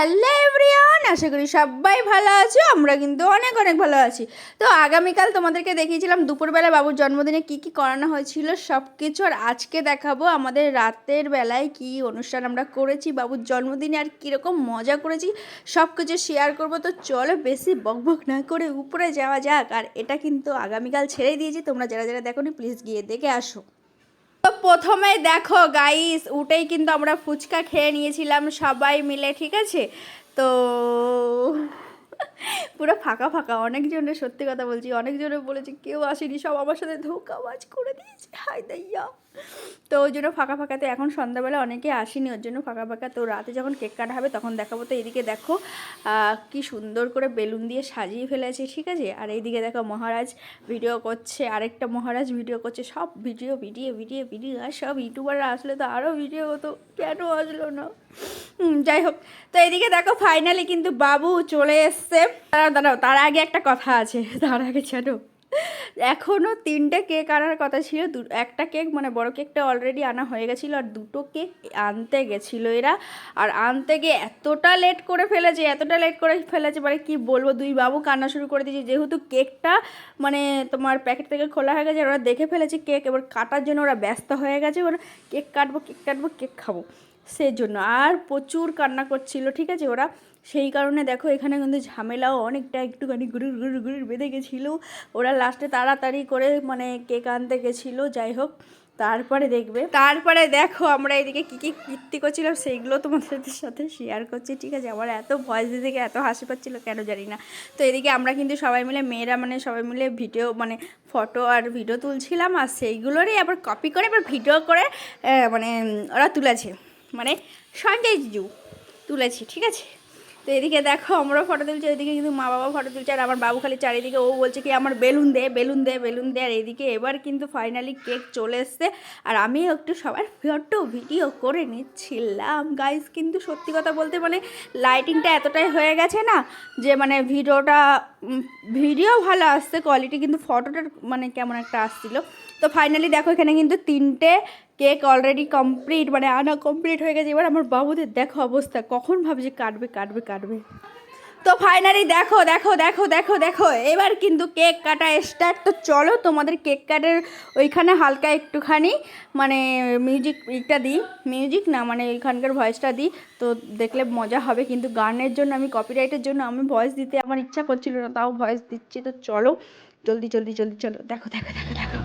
Hello everyone আশা করি সবাই ভালো আছো, আমরা কিন্তু অনেক অনেক ভালো আছি। তো আগামীকাল তোমাদেরকে দেখিয়েছিলাম দুপুরবেলা বাবুর জন্মদিনে কি কি করানো হয়েছিল সব কিছু আর আজকে দেখাবো আমাদের রাতের বেলায় কি অনুষ্ঠান আমরা করেছি, বাবুর জন্মদিনে আর কীরকম মজা করেছি সব কিছু শেয়ার করব। তো চলো বেশি বকবক না করে উপরে যাওয়া যাক, আর এটা কিন্তু আগামীকাল ছেড়ে দিয়েছি, তোমরা যারা যারা দেখো প্লিজ গিয়ে দেখে আসো। প্রথমে দেখো গাইস উঠেই কিন্তু আমরা ফুচকা খেয়ে নিয়েছিলাম সবাই মিলে ঠিক আছে? তো পুরো ফাঁকা ফাঁকা। অনেকজনের সত্যি কথা বলছি, অনেকজনে বলেছে, কেউ আসেনি, সব আমার সাথে ধোকাবাজ করে দিয়েছে। হাই দাইয়া। তো ওই জন্য ফাঁকা ফাঁকাতে এখন সন্ধ্যাবেলা অনেকে আসেনি, ওর জন্য ফাঁকা ফাঁকা। তো রাতে যখন কেক কাটা হবে, তখন দেখাবো। তো এদিকে দেখো কি সুন্দর করে বেলুন দিয়ে সাজিয়ে ফেলেছে, ঠিক আছে? আর এইদিকে দেখো মহারাজ ভিডিও করছে, আরেকটা মহারাজ ভিডিও করছে। সব ভিডিও ভিডিও ভিডিও ভিডিও আর সব ইউটিউবাররা আসলে তো আরও ভিডিও হতো কেন আসলো না? যাই হোক। তো এদিকে দেখো ফাইনালি কিন্তু বাবু চলে এসছে। দাঁড়াও দাঁড়াও, তার আগে একটা কথা আছে। তার আগে জানো এখনও তিনটে কেক আনার কথা ছিল। দু, একটা কেক মানে বড় কেকটা অলরেডি আনা হয়ে গেছিল, আর দুটো কেক আনতে গেছিল এরা। আর আনতে গিয়ে এতটা লেট করে ফেলেছে, এতটা লেট করে ফেলেছে মানে কি বলব, দুই বাবু কান্না শুরু করে দিয়েছে। যেহেতু কেকটা মানে তোমার প্যাকেট থেকে খোলা হয়ে গেছে ওরা দেখে ফেলেছে কেক, এবার কাটার জন্য ওরা ব্যস্ত হয়ে গেছে। ওরা কেক কাটবো কেক কাটবো, কেক খাব। সেই জন্য। আর প্রচুর কান্না করছিল, ঠিক আছে ওরা? সেই কারণে দেখো এখানে কিন্তু ঝামেলাও অনেকটা একটুখানি গুরুর গুরুর গুরুর বেঁধে গেছিল। ওরা লাস্টে তাড়াতাড়ি করে মানে কেক আনতে গেছিল, যাই হোক। তারপরে দেখবে, তারপরে দেখো আমরা এদিকে কী কী কীর্তি করছিলাম, সেইগুলো তোমাদের সাথে শেয়ার করছি, ঠিক আছে? আমার এত ভয়েস গিয়ে এত হাসি পাচ্ছিলো, কেন জানি না। তো এদিকে আমরা কিন্তু সবাই মিলে, মেয়েরা মানে সবাই মিলে ভিডিও মানে ফটো আর ভিডিও তুলছিলাম, আর সেইগুলোরই আবার কপি করে, আবার ভিডিও করে মানে ওরা তুলেছে। মানে সঞ্জয় জু তুলেছি ঠিক আছে? তো এদিকে দেখো আমরা ফটো তুলছি, এদিকে কিন্তু মা বাবা ফটো তুলছে, আর আমার বাবু খালি চারিদিকে, ও বলছে কি, আমার বেলুন দে বেলুন দে বেলুন দে। আর এদিকে এবার কিন্তু ফাইনালি কেক চলে এসছে, আর আমি একটু সবার ফটো ভিডিও করে নিচ্ছিলাম। গাইজ কিন্তু সত্যি কথা বলতে মানে লাইটিংটা এতটাই হয়ে গেছে না, যে মানে ভিডিওটা ভিডিও ভালো আসছে কোয়ালিটি কিন্তু ফটোটার মানে কেমন একটা আসছিল। তো ফাইনালি দেখো, এখানে কিন্তু তিনটে কেক অলরেডি কমপ্লিট মানে আনা কমপ্লিট হয়ে গেছে। এবার আমার বাবুদের দেখো অবস্থা, কখন ভাবছে কাটবে কাটবে কাটবে। তো ফাইনালি দেখো দেখো দেখো দেখো দেখো, এবার কিন্তু কেক কাটা স্টার্ট তো চলো তোমাদের কেক কাটের ওইখানে হালকা একটুখানি মানে মিউজিক ইটা দিই। মিউজিক না মানে ওইখানকার ভয়েসটা দিই। তো দেখলে মজা হবে, কিন্তু গানের জন্য আমি কপিরাইটের জন্য আমি ভয়েস দিতে আমার ইচ্ছা করছিল না, তাও ভয়েস দিচ্ছি। তো চলো, জলদি জলদি জলদি, চলো। দেখো দেখো দেখো দেখো।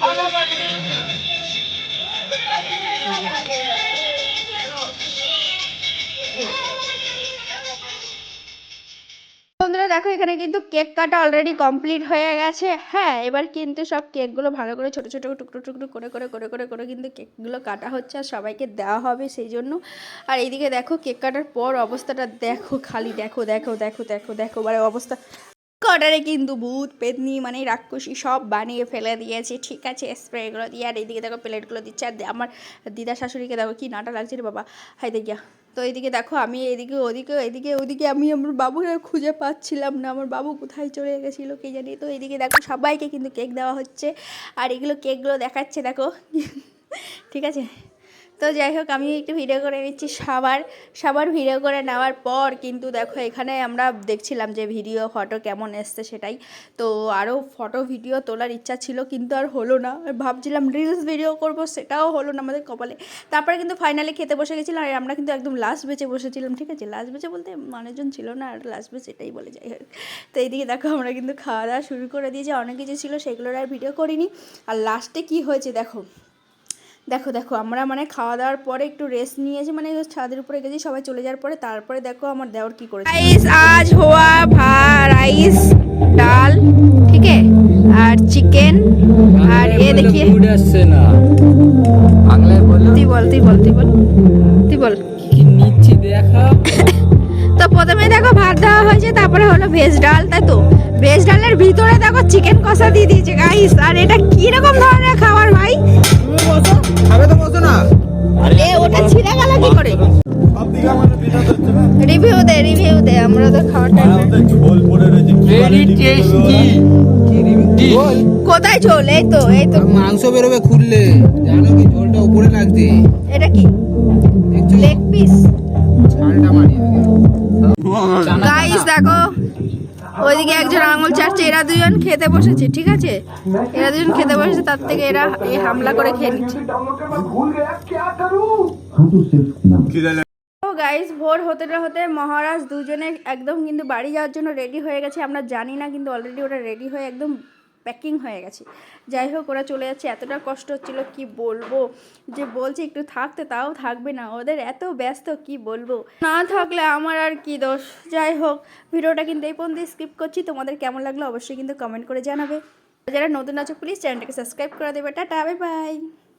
বন্ধুরা দেখো এখানে কিন্তু কেক কাটা অলরেডি কমপ্লিট হয়ে গেছে। হ্যাঁ এবার কিন্তু সব কেকগুলো ভালো করে ছোটো ছোটো, টুকরো টুকরো করে করে করে করে করে কিন্তু কেকগুলো কাটা হচ্ছে আর সবাইকে দেওয়া হবে সেই জন্য। আর এইদিকে দেখো কেক কাটার পর অবস্থাটা দেখো, খালি দেখো দেখো দেখো দেখো দেখো মানে অবস্থা। অর্ডারে কিন্তু ভূত, পেতনি মানে রাক্ষসী সব বানিয়ে ফেলে দিয়েছে। ঠিক আছে, স্প্রেগুলো দিয়ে আর এইদিকে দেখো প্লেটগুলো দিচ্ছে। আর আমার দিদা শাশুড়িকে দেখো কি নাটা লাগছে রে বাবা। হাই দেখিয়া। তো এদিকে দেখো আমি এদিকে ওদিকে এদিকে ওদিকে আমি আমার বাবুকে খুঁজে পাচ্ছিলাম না। আমার বাবু কোথায় চলে গেছিল কে জানি? তো এদিকে দেখো সবাইকে কিন্তু কেক দেওয়া হচ্ছে। আর এগুলো কেকগুলো দেখাচ্ছে, দেখো। ঠিক আছে? তো যাই হোক, আমি একটু ভিডিও করে নিচ্ছি সবার। সবার ভিডিও করে নেওয়ার পর কিন্তু দেখো, এখানে আমরা দেখছিলাম যে ভিডিও ফটো কেমন এসছে সেটাই। তো আরও ফটো ভিডিও তোলার ইচ্ছা ছিল, কিন্তু আর হলো না। ভাবছিলাম রিলস ভিডিও করব, সেটাও হলো না আমাদের কপালে। তারপরে কিন্তু ফাইনালি খেতে বসে গেছিলাম, আর আমরা কিন্তু একদম লাস্ট বেঁচে বসেছিলাম, ঠিক আছে? লাস্ট বেঁচে বলতে মানুষজন ছিল না, আর লাস্ট বেঁচে এটাই বলে যাই হোক। তো এইদিকে দেখো, আমরা কিন্তু খাওয়া দাওয়া শুরু করে দিয়েছি, অনেক কিছু ছিল, সেগুলোর আর ভিডিও করিনি। আর লাস্টে কি হয়েছে দেখো দেখো দেখো আমরা মানে খাওয়া দাওয়ার পরে একটু রেস্ট নিয়েছি মানে ছাদের উপরে গেছি সবাই চলে যাওয়ার পরে তারপরে দেখো আমার দেওয়ার কি করেছে। রাইস আজ হওয়া ভা রাইস ডাল ঠিক আছে? আর চিকেন আর এ দেখিয়ে মুড আসছে না। বাংলায় বলো। তুই বল তুই বল তুই বল তুই বল। কি নিচ্ছি দেখা? তো প্রথমে দেখো ভাত দেওয়া হয়েছে তারপরে হলো ভেজ ডাল তাই তো? ভেজ ডালের ভিতরে দেখো চিকেন কষা দিয়ে দিয়েছে গাইস আর এটা কি রকম ধরনের খাবার? ভাই। খাবে তো বসো না। এ ওটা ছিঁড়ে গেল কি করে? রিভিউ দে রিভিউ দে আমরা তো খাওয়ার টাইম ভেরি টেস্টি কোথায় ঝোল? এই তো এই তো। মাংস বেরোবে খুললে। জানো কি ঝোলটা উপরে লাগছে এটা কি? দেখছ? লেগ পিস ঝালটা মারি গাইস দেখো। ওইদিকে একজন আঙুল চাটছে এরা দুজন খেতে বসেছে ঠিক আছে? এরা দুজন খেতে বসেছে তার থেকে এরা এই হামলা করে খেয়ে নিচ্ছে। গাইজ গাইস ভোর হতে না হতে মহারাজ দুজনে একদম কিন্তু বাড়ি যাওয়ার জন্য রেডি হয়ে গেছে আমরা জানি না কিন্তু অলরেডি ওরা রেডি হয়ে একদম প্যাকিং হয়ে গেছে। যাই হোক, ওরা চলে যাচ্ছে। এতটা কষ্ট হচ্ছিল, কি বলব? যে বলছে একটু থাকতে, তাও থাকবে না। ওদের এত ব্যস্ত, কি বলব? না থাকলে আমার আর কি দোষ? যাই হোক, ভিডিওটা কিন্তু এই পর্যন্ত স্কিপ করছি। তোমাদের কেমন লাগল অবশ্যই কিন্তু কমেন্ট করে জানাবে। যারা নতুন আছো প্লিজ চ্যানেলটাকে সাবস্ক্রাইব করে দেবে। Tata bye bye